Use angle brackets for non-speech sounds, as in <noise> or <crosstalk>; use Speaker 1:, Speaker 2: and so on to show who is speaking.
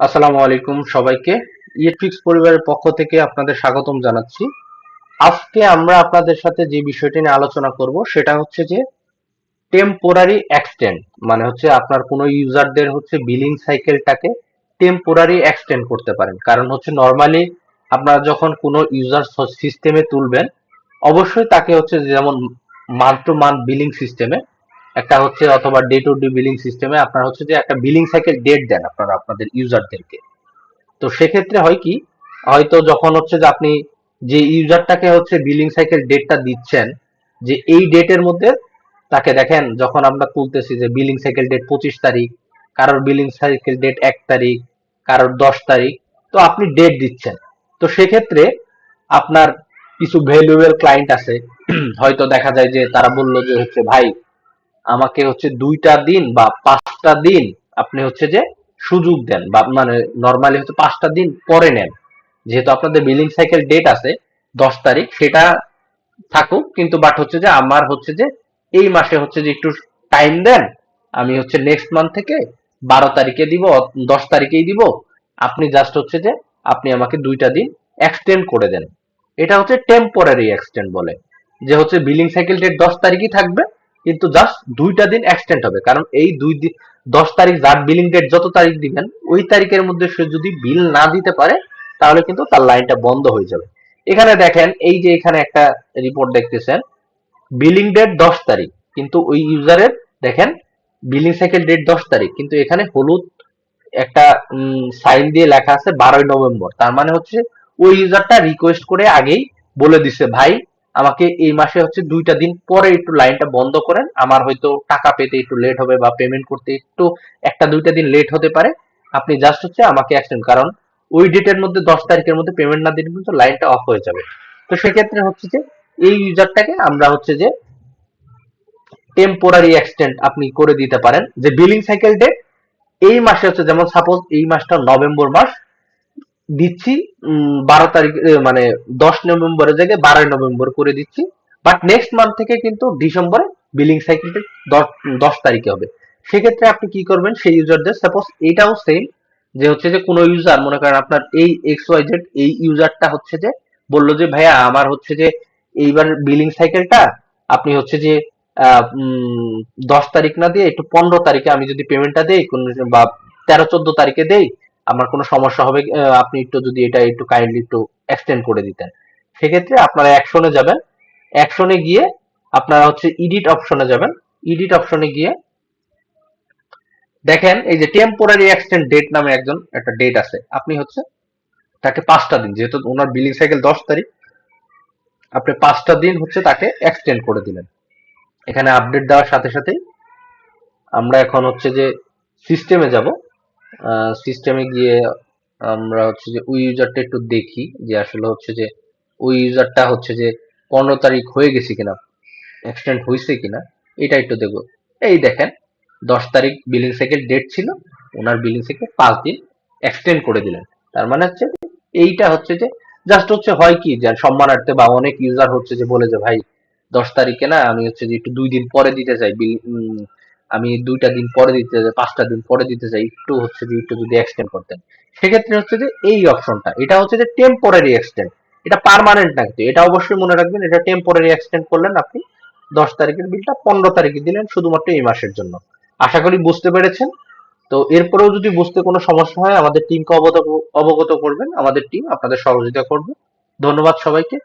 Speaker 1: আসসালামু আলাইকুম সবাইকে। ইলেকট্রিক্স পরিবারের পক্ষ থেকে আপনাদের স্বাগতম জানাচ্ছি। আজকে আমরা আপনাদের সাথে যে বিষয়টি নিয়ে আলোচনা করব, সেটা হচ্ছে যে টেম্পোরারি এক্সটেন্ড মানে হচ্ছে আপনার কোনো ইউজারদের হচ্ছে বিলিং সাইকেলটাকে টেম্পোরারি এক্সটেন্ড করতে পারেন। কারণ হচ্ছে নর্মালি আপনারা যখন কোনো ইউজার সিস্টেমে তুলবেন, অবশ্যই তাকে হচ্ছে যেমন মান্থ টু মান্থ বিলিং সিস্টেমে একটা হচ্ছে অথবা ডে টু ডে বিলিং সিস্টেমে আপনার হচ্ছে যে একটা বিলিং সাইকেল ডেট দেন আপনারা, আপনাদের ইউজারদেরকে তো সেক্ষেত্রে হয় কি, হয়তো যখন হচ্ছে যে আপনি যে ইউজারটাকে হচ্ছে বিলিং সাইকেল ডেটটা দিচ্ছেন, যে এই ডেটের মধ্যে তাকে দেখেন, যখন আমরা তুলতেছি যে বিলিং সাইকেল ডেট পঁচিশ তারিখ, কারোর বিলিং সাইকেল ডেট এক তারিখ, কারোর দশ তারিখ, তো আপনি ডেট দিচ্ছেন। তো সেক্ষেত্রে আপনার কিছু ভ্যালুয়েবল ক্লায়েন্ট আছে। <clears throat> হয়তো দেখা যায় যে তারা বলল যে হচ্ছে, ভাই আমাকে হচ্ছে দুইটা দিন বা পাঁচটা দিন আপনি হচ্ছে যে সুযোগ দেন বা মানে নর্মালি হচ্ছে পাঁচটা দিন পরে নেন। যেহেতু আপনাদের বিলিং সাইকেল ডেট আছে, দশ তারিখ, সেটা থাকুক, কিন্তু বাট হচ্ছে যে আমার হচ্ছে যে এই মাসে হচ্ছে যে একটু টাইম দেন, আমি হচ্ছে নেক্সট মান্থ থেকে বারো তারিখে দিব, দশ তারিখেই দিব, আপনি জাস্ট হচ্ছে যে আপনি আমাকে দুইটা দিন এক্সটেন্ড করে দেন। এটা হচ্ছে টেম্পোরারি এক্সটেন্ড বলে। যে হচ্ছে বিলিং সাইকেল ডেট দশ তারিখই থাকবে কিন্তু জাস্ট দুইটা দিন এক্সটেন্ড হবে। কারণ এই দুই দিন দশ তারিখ যার বিলিং ডেট যত তারিখ দিবেন, ওই তারিখের মধ্যে সে যদি বিল না দিতে পারে, তাহলে কিন্তু তার লাইনটা বন্ধ হয়ে যাবে। এখানে দেখেন, এই যে এখানে একটা রিপোর্ট দেখতেছেন বিলিং ডেট দশ তারিখ, কিন্তু ওই ইউজারের দেখেন বিলিং সাইকেল ডেট দশ তারিখ, কিন্তু এখানে হলুদ একটা সাইন দিয়ে লেখা আছে বারোই নভেম্বর। তার মানে হচ্ছে ওই ইউজারটা রিকোয়েস্ট করে আগেই বলে দিছে, ভাই আমাকে এই মাসে হচ্ছে দুইটা দিন পরে একটু লাইনটা বন্ধ করেন। আমার হয়তো টাকা পেতে একটু লেট হবে বা পেমেন্ট করতে একটু একটা দুইটা দিন লেট হতে পারে। আপনি জাস্ট হচ্ছে আমাকে এক্সটেন্ড কারণ ওই ডেটের মধ্যে দশ তারিখের মধ্যে পেমেন্ট না দিলে কিন্তু লাইনটা অফ হয়ে যাবে। তো সেক্ষেত্রে হচ্ছে যে এই ইউজারটাকে আমরা হচ্ছে যে টেম্পোরারি এক্সটেন্ড আপনি করে দিতে পারেন। যে বিলিং সাইকেল ডেট এই মাসে হচ্ছে যেমন সাপোজ এই মাসটা নভেম্বর মাস দিচ্ছি বারো তারিখ মানে দশ নভেম্বরের জায়গায় বারোই নভেম্বর করে দিচ্ছি। বাট নেক্সট মান্থ থেকে কিন্তু ডিসেম্বরে বিলিং সাইকেলটা দশ তারিখে হবে। সেক্ষেত্রে আপনি কি করবেন, সেই ইউজারদের সাপোজ এটাও সেম যে হচ্ছে যে কোনো ইউজার মনে করেন আপনার এই এক্স ওয়াই জেড এই ইউজারটা হচ্ছে যে বলল যে, ভাইয়া, আমার হচ্ছে যে এইবার বিলিং সাইকেলটা আপনি হচ্ছে যে দশ তারিখ না দিয়ে একটু পনেরো তারিখে আমি যদি পেমেন্টটা দেই বা তেরো, চোদ্দ তারিখে দেই আমার কোনো সমস্যা হবে আপনি একটু যদি এটা একটু কাইন্ডলি একটু এক্সটেন্ড করে দিতেন। সেক্ষেত্রে আপনারা অ্যাকশনে যাবেন। অ্যাকশনে গিয়ে আপনারা হচ্ছে ইডিট অপশনে যাবেন। ইডিট অপশনে গিয়ে দেখেন, এই যে টেম্পোরারি এক্সটেন্ড ডেট নামে একজন একটা ডেট আছে। আপনি হচ্ছে তাকে পাঁচটা দিন, যেহেতু ওনার বিলিং সাইকেল দশ তারিখ, আপনি পাঁচটা দিন হচ্ছে তাকে এক্সটেন্ড করে দিলেন। এখানে আপডেট দেওয়ার সাথে সাথেই আমরা এখন হচ্ছে যে সিস্টেমে যাব। সিস্টেমে গিয়ে আমরা হচ্ছে যে ওই ইউজারটা একটু দেখি যে আসলে হচ্ছে যে ওই ইউজারটা হচ্ছে যে পনেরো তারিখ হয়ে গেছে কিনা এক্সটেন্ড হয়েছে কিনা, এটা একটু দেখব। এই দেখেন, দশ তারিখ বিলিং সাইকেল ডেট ছিল, ওনার বিলিং সাইকেল পাঁচ দিন এক্সটেন্ড করে দিলেন। তার মানে হচ্ছে এইটা হচ্ছে যে জাস্ট হচ্ছে হয় কি যে সম্মানার্থে বা অনেক ইউজার হচ্ছে যে বলে যে, ভাই, দশ তারিখে না আমি হচ্ছে যে একটু দুই দিন পরে দিতে চাই আমি দুইটা দিন পরে দিতে চাই, পাঁচটা দিন পরে দিতে চাই, একটু হচ্ছে যে একটু যদি এক্সটেন্ড করতেন সেক্ষেত্রে হচ্ছে যে এই অপশনটা এটা হচ্ছে যে টেম্পোরারি এক্সটেন্ড এটা পারমানেন্ট না কিন্তু, এটা অবশ্যই মনে রাখবেন, এটা টেম্পোরারি এক্সটেন্ড করলেন আপনি দশ তারিখের বিলটা পনেরো তারিখে দিলেন শুধুমাত্র এই মাসের জন্য। আশা করি বুঝতে পেরেছেন। তো এরপরেও যদি বুঝতে কোনো সমস্যা হয়, আমাদের টিমকে অবগত অবগত করবেন, আমাদের টিম আপনাদের সহযোগিতা করবে। ধন্যবাদ সবাইকে।